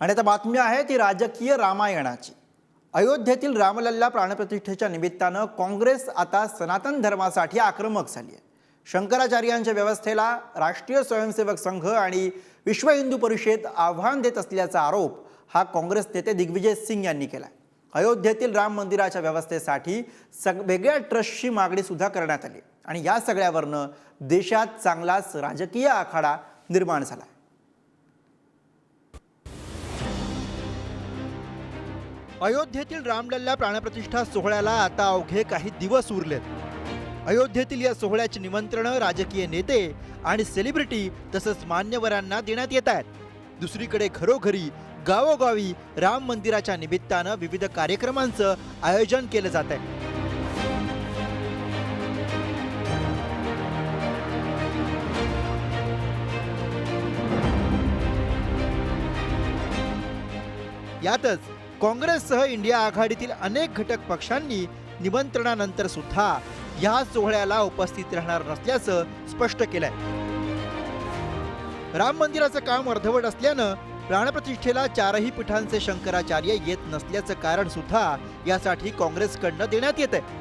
आणि आता बातमी आहे ती राजकीय रामायणाची. अयोध्येतील रामलल्ला प्राणप्रतिष्ठेच्या निमित्तानं काँग्रेस आता सनातन धर्मासाठी आक्रमक झाली आहे. शंकराचार्यांच्या व्यवस्थेला राष्ट्रीय स्वयंसेवक संघ आणि विश्व हिंदू परिषद आव्हान देत असल्याचा आरोप हा काँग्रेस नेते दिग्विजय सिंग यांनी केला अयोध्येतील राम मंदिराच्या व्यवस्थेसाठी सग वेगळ्या ट्रस्टची मागणी सुद्धा करण्यात आली. आणि या सगळ्यावरनं देशात चांगलाच राजकीय आखाडा निर्माण झाला. अयोध्येतील रामलल्ला प्राणप्रतिष्ठा सोहळ्याला आता अवघे काही दिवस उरलेत. अयोध्येतील या सोहळ्याची निमंत्रणं राजकीय नेते आणि सेलिब्रिटी तसंच मान्यवरांना देण्यात येत आहेत. दुसरीकडे घरोघरी गावोगावी राम मंदिराच्या निमित्तानं विविध कार्यक्रमांचं आयोजन केलं जात आहे. यातच काँग्रेससह इंडिया आघाडीतील अनेक घटक पक्षांनी निमंत्रणानंतर सुद्धा या सोहळ्याला उपस्थित राहणार नसल्याचं स्पष्ट केलंय. राम मंदिराचं काम अर्धवट असल्यानं प्राणप्रतिष्ठेला चारही पीठांचे शंकराचार्य येत नसल्याचं कारण सुद्धा यासाठी काँग्रेसकडनं देण्यात येत आहे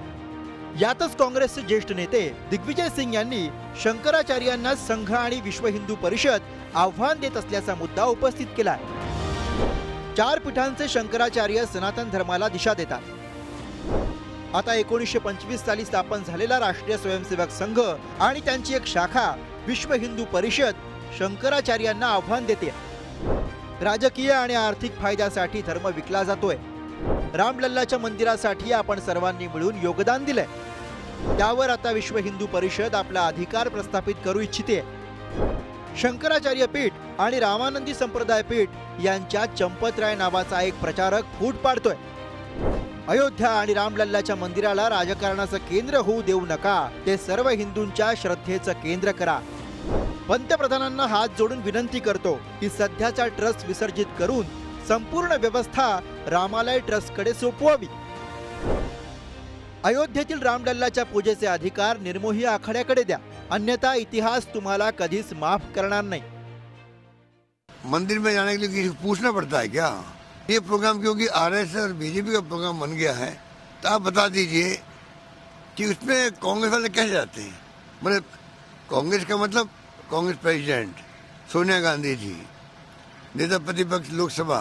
यातच काँग्रेसचे ज्येष्ठ नेते दिग्विजय सिंग यांनी शंकराचार्यांना संघ आणि विश्व हिंदू परिषद आव्हान देत असल्याचा मुद्दा उपस्थित केला आहे चार पीठांचे शंकराचार्य सनातन धर्माला दिशा देतात. आता एकोणीसशे पंचवीस साली स्थापन झालेला राष्ट्रीय स्वयंसेवक संघ आणि त्यांची एक शाखा विश्व हिंदू परिषद शंकराचार्यांना आव्हान देते. राजकीय आणि आर्थिक फायद्यासाठी धर्म विकला जातोय. रामलल्लाच्या मंदिरासाठी आपण सर्वांनी मिळून योगदान दिलंय. त्यावर आता विश्व हिंदू परिषद आपला अधिकार प्रस्थापित करू इच्छिते. शंकराचार्य पीठ आणि रामानंदी संप्रदाय पीठ यांच्या चंपतराय नावाचा एक प्रचारक फूट पाडतोय. अयोध्या आणि रामलल्लाच्या मंदिराला राजकारणाचं केंद्र होऊ देऊ नका ते सर्व हिंदूंच्या श्रद्धेचं केंद्र करा. पंतप्रधानांना हात जोडून विनंती करतो की सध्याचा ट्रस्ट विसर्जित करून संपूर्ण व्यवस्था रामालय ट्रस्टकडे सोपवावी. अयोध्येतील रामलल्लाच्या पूजेचे अधिकार निर्मोही आखाड्याकडे द्या. अन्यथा इतिहास तुम्हाला कधीच माफ़ करणार नाही. मंदिर में जाने के लिए किसी पूछना पड़ता है क्या? ये प्रोग्राम क्योंकि आरएस और बीजेपी का प्रोग्राम बन गया है तो आप बता दीजिए कि उसमें कांग्रेस वाले कैसे जाते हैं? मतलब कांग्रेस का मतलब कांग्रेस प्रेसिडेंट, सोनिया गांधी जी, नेता प्रतिपक्ष लोकसभा,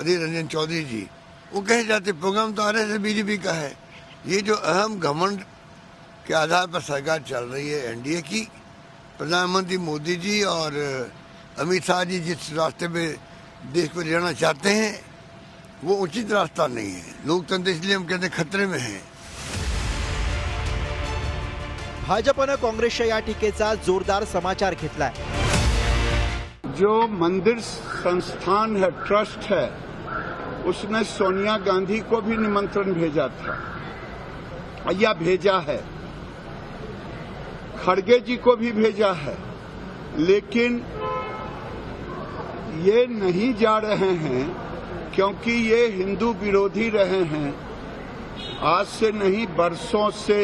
अधीर रंजन चौधरी जी, वो कैसे जाते? प्रोग्राम तो आर एस बीजेपी का है। ये जो अहम घमंड के आधार पर सरकार चल रही है एनडीए की। प्रधानमंत्री मोदी जी और अमित शाह जी जिस रास्ते पे देश को ले जाना चाहते हैं वो उचित रास्ता नहीं है। लोकतंत्र इसलिए हम कहते हैं खतरे में है। भाजपा भाजपनं काँग्रेसच्या या टीकेचा जोरदार समाचार घेतलाय. जो मंदिर संस्थान है ट्रस्ट है उसने सोनिया गांधी को भी निमंत्रण भेजा था। या भेजा है। खड़गे जी को भी भेजा है, लेकिन ये नहीं जा रहे हैं क्योंकि ये हिंदू विरोधी रहे हैं। आज से नहीं, बरसों से।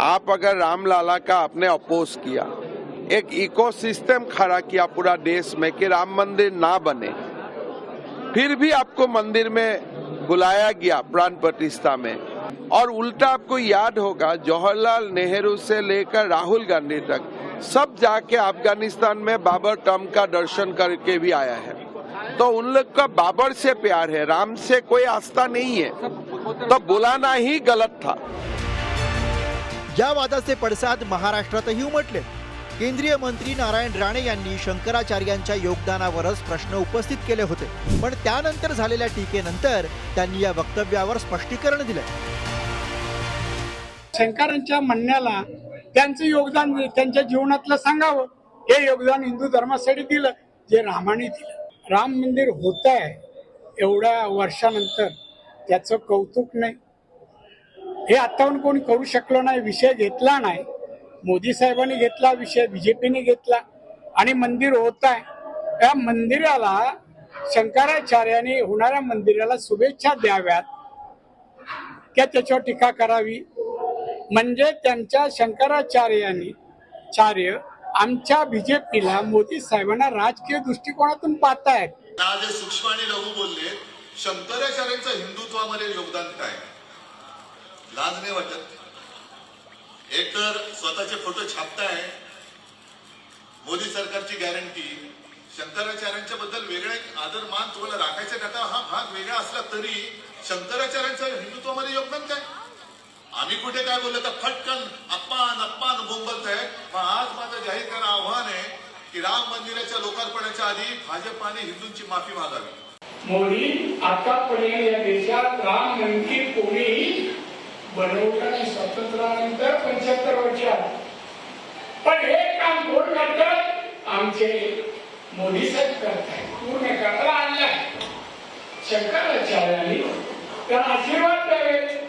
आप अगर रामलाला का आपने अपोज किया, एक इकोसिस्टम खड़ा किया पूरा देश में कि राम मंदिर ना बने, फिर भी आपको मंदिर में बुलाया गया प्राण प्रतिष्ठा में। और उल्टा आपको याद होगा जवाहरलाल नेहरू से लेकर राहुल गांधी तक सब जाके अफगानिस्तान में बाबर टम का दर्शन करके भी आया है। तो उन लोग का बाबर से प्यार है राम से कोई आस्था नहीं है। तो बुलाना ही गलत था। या वादाचे पडसाद महाराष्ट्रातही उमटले. केंद्रीय मंत्री नारायण राणे यांनी शंकराचार्यांच्या योगदानावरच प्रश्न उपस्थित केले होते. पण त्यानंतर झालेल्या टीकेनंतर त्यांनी या वक्तव्यावर स्पष्टीकरण दिलं. शंकरांच्या म्हणण्याला त्यांचं योगदान म्हणजे त्यांच्या जीवनातलं सांगावं. हे योगदान हिंदू धर्मासाठी दिलं जे रामाने दिलं. राम मंदिर होत आहे एवढ्या वर्षानंतर. त्याचं कौतुक नाही. हे आताहून कोणी करू शकलो नाही विषय घेतला नाही. मोदी साहेबांनी घेतला विषय बीजेपीने घेतला आणि मंदिर होत आहे या मंदिराला शंकराचार्याने होणाऱ्या मंदिराला शुभेच्छा द्याव्यात. त्या त्याच्यावर टीका करावी? म्हणजे त्यांच्या शंकराचार्यांनी चार्य आमच्या बीजेपीला मोदी साहेबांना राजकीय दृष्टिकोनातून पाहतायत. जे सूक्ष्म आणि लघु बोलले शंकराचार्यांचं हिंदुत्वामध्ये योगदान काय? लाज नाही वाटत? एक तर स्वतःचे फोटो छापताय. मोदी सरकारची गॅरंटी शंकराचार्यांच्या बद्दल वेगळा एक आदर मान तुम्हाला राखायचा टाका हा भाग वेगळा असला तरी शंकराचार्यांचं हिंदुत्वामध्ये योगदान काय? आम्ही कुठे काय बोललो? तर फटकन अप्पान अप्पान आहे मग आज माझं जाहीर करणं आव्हान आहे की राम मंदिराच्या लोकार्पणाच्या आधी भाजपाने हिंदूंची माफी मागावी. मोदी आतापर्यंत या देशात राम मंदिर कोणीही बनवलं नाही स्वातंत्र्यानंतर पंच्याहत्तर वर्षात पण हे काम कोण करतात आमचे मोदी साहेब करताय पूर्ण करता आणलाय? शंकराचार्यांनी तर आशीर्वाद द्यावेत.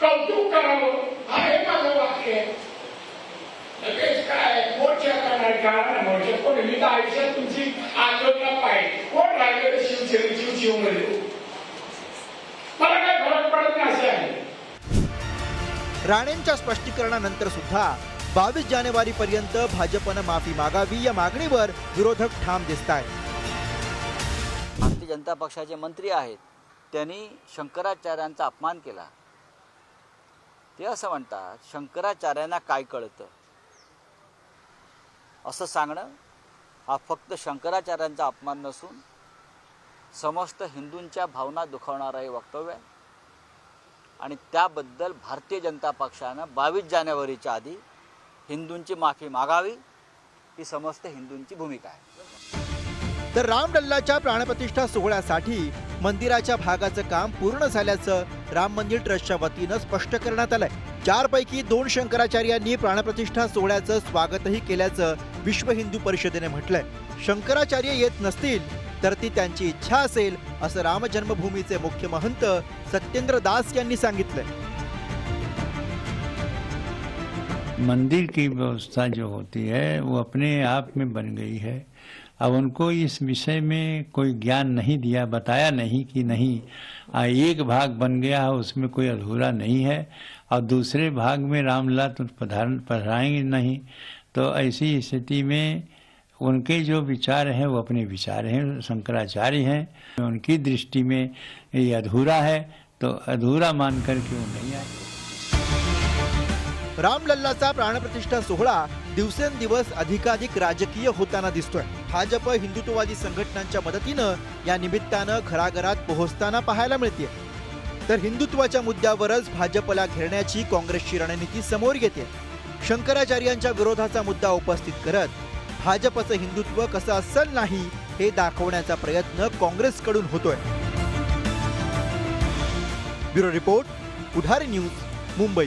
कौतुक करावं हा हे माझं वाक्य आहे लगेच काय मोर्चा करणार कारण मोर्चा कोण मी तर आयुष्यात तुमची आंदोलन पाहिजे कोण राहिलं शिवसेने शिवशिवमध्ये मला काय फरक पडत नाही असं आहे राणेंच्या स्पष्टीकरणानंतर सुद्धा बावीस जानेवारी पर्यंत भाजपनं माफी मागावी या मागणीवर विरोधक ठाम दिसत आहेत भारतीय जनता पक्षाचे मंत्री आहेत. त्यांनी शंकराचार्यांचा अपमान केला. ते असं म्हणतात शंकराचार्यांना काय कळतं? असं सांगणं हा फक्त शंकराचार्यांचा अपमान नसून समस्त हिंदूंच्या भावना दुखावणारं हे वक्तव्य आहे. आणि त्याबद्दल भारतीय जनता पक्षानं बावीस जानेवारीच्या आधी हिंदूंची माफी मागावी ही समस्त हिंदूंची भूमिका आहे. तर रामलल्लाच्या प्राणप्रतिष्ठा सोहळ्यासाठी मंदिराच्या भागाचं काम पूर्ण झाल्याचं राम मंदिर ट्रस्टच्या वतीनं स्पष्ट करण्यात आलंय. चारपैकी दोन शंकराचार्यांनी प्राणप्रतिष्ठा सोहळ्याचं स्वागतही केल्याचं विश्व हिंदू परिषदेने म्हटलंय. शंकराचार्य येत नसतील तर ती त्यांची इच्छा असेल असं राम जन्मभूमीचे मुख्य महंत सत्येंद्र दास यांनी सांगितलंय. मंदिर की व्यवस्था जो होती है वो अपने आप में बन गई है। अब उनको इस विषय में कोई ज्ञान नहीं दिया बताया नहीं कि नहीं आ, एक भाग बन गया है उसमें कोई अधूरा नहीं है और दूसरे भाग में रामलला तो पधार पधराएँगे नहीं। तो ऐसी स्थिति में उनके जो विचार हैं वो अपने विचार हैं शंकराचार्य हैं उनकी दृष्टि में ये अधूरा है तो अधूरा मान करके वो नहीं आए? रामलल्लाचा प्राणप्रतिष्ठा सोहळा दिवसेंदिवस अधिकाधिक राजकीय होताना दिसतोय. भाजप हिंदुत्ववादी संघटनांच्या मदतीनं या निमित्तानं घराघरात पोहोचताना पाहायला मिळते तर हिंदुत्वाच्या मुद्द्यावरच भाजपला घेरण्याची काँग्रेसची रणनीती समोर येते. शंकराचार्यांच्या विरोधाचा मुद्दा उपस्थित करत भाजपचं हिंदुत्व कसं असल नाही हे दाखवण्याचा प्रयत्न काँग्रेसकडून होतोय. Bureau report Pudhari news Mumbai.